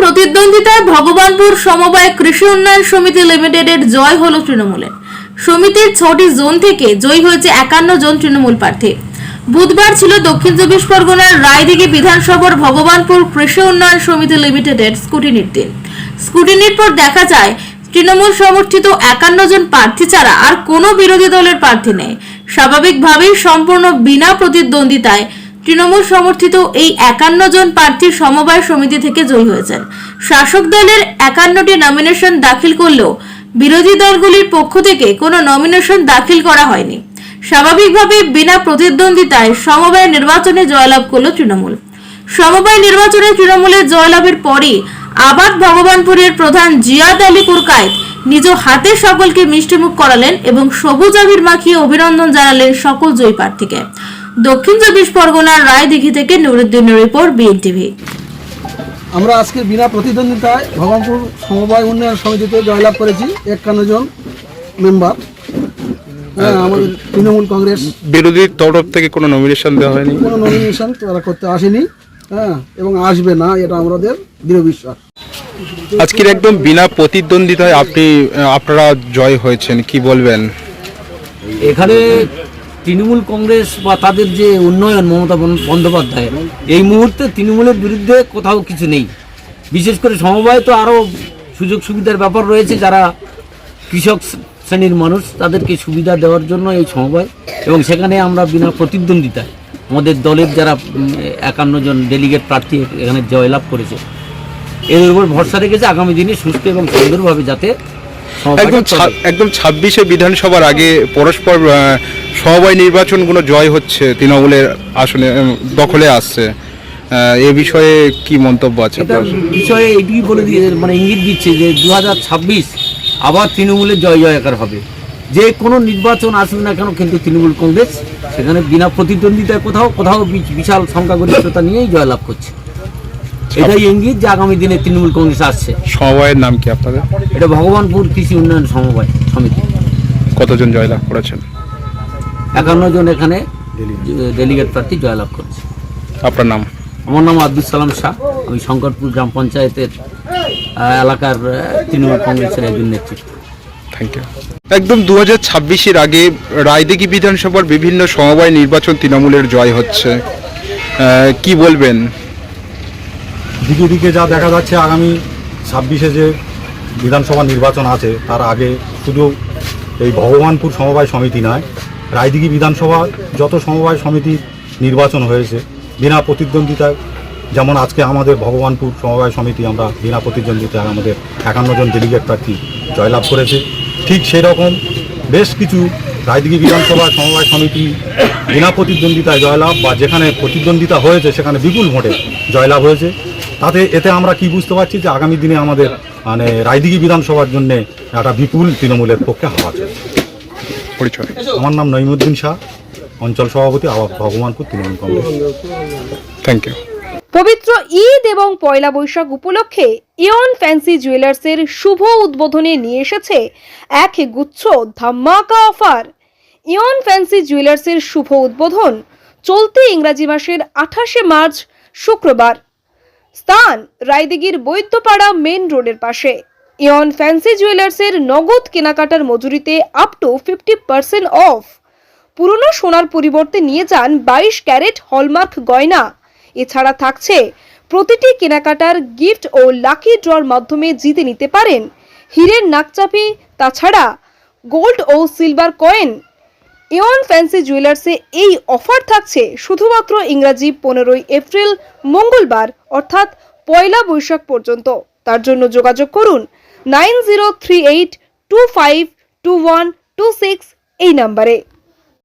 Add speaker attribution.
Speaker 1: প্রতিদ্বন্দ্বিতায় ভগবানপুর সমবায় কৃষি উন্নয়ন সমিতি লিমিটেডের জয় হলো তৃণমূলের। সমিতির ছটি জোন থেকে জয়ী হয়েছে একান্ন জন তৃণমূল প্রার্থী। বুধবার ছিল দক্ষিণ চব্বিশ পরগনার রায়দিঘি বিধানসভার ভগবানপুর কৃষি উন্নয়ন সমিতি লিমিটেডের স্কুটিনির দিন স্কুটিনির পর দেখা যায়, তৃণমূল সমর্থিত একান্ন জন প্রার্থী ছাড়া আর কোনো বিরোধী দলের প্রার্থী নেই। স্বাভাবিকভাবেই সম্পূর্ণ বিনা প্রতিদ্বন্দ্বিতায় তৃণমূল সমর্থিত এই একান্ন জন প্রার্থী সমবায় সমিতি থেকে জয়ী হয়েছেন। শাসক দলের একান্নটি নমিনেশন দাখিল করলেও বিরোধী দলগুলির পক্ষ থেকে কোনো নমিনেশন দাখিল করা হয়নি। স্বাভাবিকভাবে বিনা প্রতিদ্বন্দ্বিতায় সমবায় নির্বাচনে জয়লাভ করল তৃণমূল। সমবায় নির্বাচনে তৃণমূলের জয়লাভের পরই আবাদ ভগবানপুরের প্রধান জিয়াদ আলী কুরকায়েত নিজ হাতে সকলকে মিষ্টিমুখ করালেন এবং সবুজ আবির মাখিয়ে অভিনন্দন জানালেন সকল জয়ী প্রার্থীকে। দক্ষিণ চব্বিশ পরগনার রায়দিঘি থেকে নুরুদ্দিনের রিপোর্ট বিএনটিভি।
Speaker 2: আমরা আজকে বিনা প্রতিদ্বন্দ্বিতায় ভগবানপুর সমবায় উন্নয়ন সমিতিতে জয়লাভ করেছি একান্ন জন মেম্বার। হ্যাঁ আমাদের তৃণমূল কংগ্রেস।
Speaker 3: বিরোধী তরফ থেকে কোনো নমিনেশন দেওয়া হয়নি?
Speaker 2: কোনো নমিনেশন তারা করতে আসেনি হ্যাঁ এবং আসবে না এটা আমাদের দৃঢ় বিশ্বাস।
Speaker 3: আজকের একদম বিনা প্রতিদ্বন্দ্বিতায় আপনি আপনারা জয় হয়েছেন কি বলবেন?
Speaker 4: এখানে তৃণমূল কংগ্রেস বা তাদের যে উন্নয়ন মমতা বন- বন্দ্যোপাধ্যায় এই মুহূর্তে তৃণমূলের বিরুদ্ধে কোথাও কিছু নেই। বিশেষ করে সমবায় তো আরও সুযোগ সুবিধার ব্যাপার রয়েছে যারা কৃষক শ্রেণির মানুষ তাদেরকে সুবিধা দেওয়ার জন্য এই সমবায় এবং সেখানে আমরা বিনা প্রতিদ্বন্দ্বিতায় আমাদের দলের যারা একান্ন জন ডেলিগেট প্রার্থী এখানে জয়লাভ করেছে এর উপর ভরসা রেখেছে আগামী দিনে সুস্থ এবং সুন্দরভাবে যাতে
Speaker 3: একদম একদম ছাব্বিশে বিধানসভার আগে পরস্পর সমবায় নির্বাচনগুলো জয় হচ্ছে তৃণমূলের আসনে দখলে আসছে। এ বিষয়ে কি মন্তব্য আছে?
Speaker 4: বিষয়ে এটুকুই বলে দিয়ে মানে ইঙ্গিত দিচ্ছে যে দু হাজার ছাব্বিশ আবার তৃণমূলের জয় জয়কার হবে। যে কোনো নির্বাচন আসুক না কেন কিন্তু তৃণমূল কংগ্রেস সেখানে বিনা প্রতিদ্বন্দ্বিতায় কোথাও কোথাও বিশাল সংখ্যাগরিষ্ঠতা নিয়েই জয়লাভ করছে। এটাই ইঙ্গিত যে আগামী দিনে তৃণমূল কংগ্রেস আসছে।
Speaker 3: সমবায়ের নাম কি আপনাদের?
Speaker 4: এটা ভগবানপুর কৃষি উন্নয়ন সমবায় সমিতি।
Speaker 3: কতজন জয়লাভ করেছেন?
Speaker 4: একান্ন জন এখানে ডেলিগেট প্রার্থী জয়লাভ করছে।
Speaker 3: আপনার নাম?
Speaker 4: আমার নাম আব্দুল সালাম শাহ। আমি শঙ্করপুর গ্রাম পঞ্চায়েতের এলাকার তৃণমূল কংগ্রেসের একজন নেতৃত্ব
Speaker 3: থ্যাংক ইউ একদম দু হাজার ছাব্বিশের আগে রায়দিঘি বিধানসভার বিভিন্ন সমবায় নির্বাচন তৃণমূলের জয় হচ্ছে। কি বলবেন?
Speaker 5: দিকে দিকে যা দেখা যাচ্ছে আগামী ছাব্বিশে যে বিধানসভা নির্বাচন আছে তার আগে শুধু এই ভগবানপুর সমবায় সমিতি নয় রায়দিঘি বিধানসভা যত সমবায় সমিতি নির্বাচন হয়েছে, বিনা প্রতিদ্বন্দ্বিতায়, যেমন আজকে আমাদের ভগবানপুর সমবায় সমিতি, আমরা বিনা প্রতিদ্বন্দ্বিতায় আমাদের একান্ন জন ডেলিগেট প্রার্থী জয়লাভ করেছে। ঠিক সেই রকম বেশ কিছু রায়দিঘি বিধানসভা সমবায় সমিতি বিনা প্রতিদ্বন্দ্বিতায় জয়লাভ বা যেখানে প্রতিদ্বন্দ্বিতা হয়েছে, সেখানে বিপুল ভোটে জয়লাভ হয়েছে। তাতে, এতে আমরা কি বুঝতে পারছি যে আগামী দিনে আমাদের মানে রায়দিঘি বিধানসভার জন্য একটা বিপুল তৃণমূলের পক্ষে হাওয়া চলছে।
Speaker 3: পরিচয়।
Speaker 5: আমার নাম নইমুদ্দিন শাহ, অঞ্চল সভাপতি, আবার Bhagwanpur Trinamool Congress.
Speaker 3: Thank you
Speaker 6: পবিত্র ঈদ এবং পয়লা বৈশাখ উপলক্ষে ইয়ন ফ্যান্সি জুয়েলার্সের শুভ উদ্বোধনে নিয়ে এসেছে এক গুচ্ছ ধামাকা অফার। ইয়ন ফ্যান্সি জুয়েলার্সের শুভ উদ্বোধন চলতি ইংরাজি মাসের আঠাশে মার্চ, শুক্রবার। স্থান রায়দিগির বৈদ্যপাড়া মেন রোডের পাশে। ইয়ন ফ্যান্সি জুয়েলার্সের নগদ কেনাকাটার মজুরিতে up to fifty percent off পুরনো সোনার পরিবর্তে নিয়ে যান বাইশ ক্যারেট হলমার্ক গয়না। এছাড়া থাকছে প্রতিটি কেনাকাটার গিফট ও লাকি ড্রর মাধ্যমে জিতে নিতে পারেন। হীরের নাকচাপি, তাছাড়া গোল্ড ও সিলভার কয়েন ইয়ন ফ্যান্সি জুয়েলার্সে এই অফার থাকছে শুধুমাত্র ইংরাজি পনেরোই এপ্রিল মঙ্গলবার, অর্থাৎ পয়লা বৈশাখ পর্যন্ত। তার জন্য যোগাযোগ করুন nine zero three eight two five two one two six এই নাম্বারে।